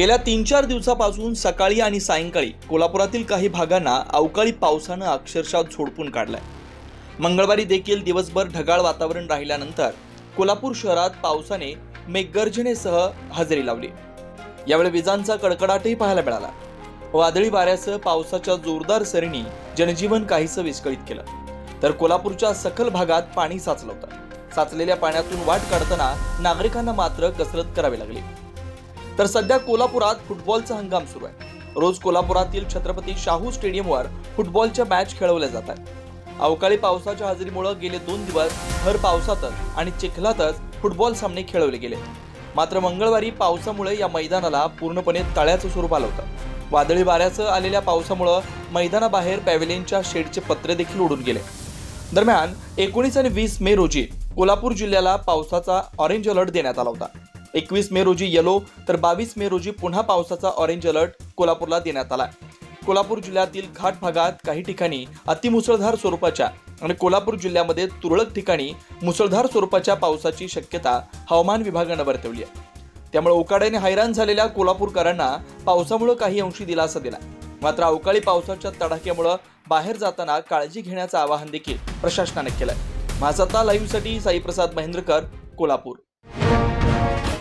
गेल्या तीन चार दिवसापासून सकाळी आणि सायंकाळी कोल्हापुरातील काही भागांना अवकाळी पावसानं अक्षरशः झोडपून काढलाय. मंगळवारी देखील दिवसभर ढगाळ वातावरण राहिल्यानंतर कोल्हापूर शहरात पावसाने मेघगर्जनेसह हजेरी लावली. यावेळी विजांचा कडकडाटही पाहायला मिळाला. वादळी वाऱ्यासह पावसाच्या जोरदार सरींनी जनजीवन काहीसं विस्कळीत केलं. तर कोल्हापूरच्या सखल भागात पाणी साचलं होतं. साचलेल्या पाण्यातून वाट काढताना नागरिकांना मात्र कसरत करावी लागली. तर सध्या कोल्हापुरात फुटबॉलचा हंगाम सुरू आहे. रोज कोल्हापुरातील छत्रपती शाहू स्टेडियमवर फुटबॉलच्या मॅच खेळवल्या जात आहेत. अवकाळी पावसाच्या हजेरीमुळे गेले दोन दिवस भर पावसातच आणि चिखलातच फुटबॉल सामने खेळवले गेले. मात्र मंगळवारी पावसामुळे या मैदानाला पूर्णपणे तळ्याचं स्वरूप आलं होतं. वादळी वाऱ्याचं आलेल्या पावसामुळं मैदानाबाहेर पॅव्हिलियनच्या शेडचे पत्रे देखील उडून गेले. दरम्यान एकोणीस आणि वीस मे रोजी कोल्हापूर जिल्ह्याला पावसाचा ऑरेंज अलर्ट देण्यात आला होता. एकवीस मे रोजी येलो तर बावीस मे रोजी पुन्हा पावसाचा ऑरेंज अलर्ट कोल्हापूरला देण्यात आला कोल्हापूर जिल्ह्यातील घाट भागात काही ठिकाणी अतिमुसळधार स्वरूपाच्या आणि कोल्हापूर जिल्ह्यामध्ये तुरळक ठिकाणी मुसळधार स्वरूपाच्या पावसाची शक्यता हवामान विभागानं वर्तवली आहे. त्यामुळे उकाड्याने हैराण झालेल्या कोल्हापूरकरांना पावसामुळे काही अंशी दिलासा दिला मात्र अवकाळी पावसाच्या तडाख्यामुळं बाहेर जाताना काळजी घेण्याचं आवाहन देखील प्रशासनाने केलं माझा लाईव्हसाठी साईप्रसाद महेंद्रकर कोल्हापूर.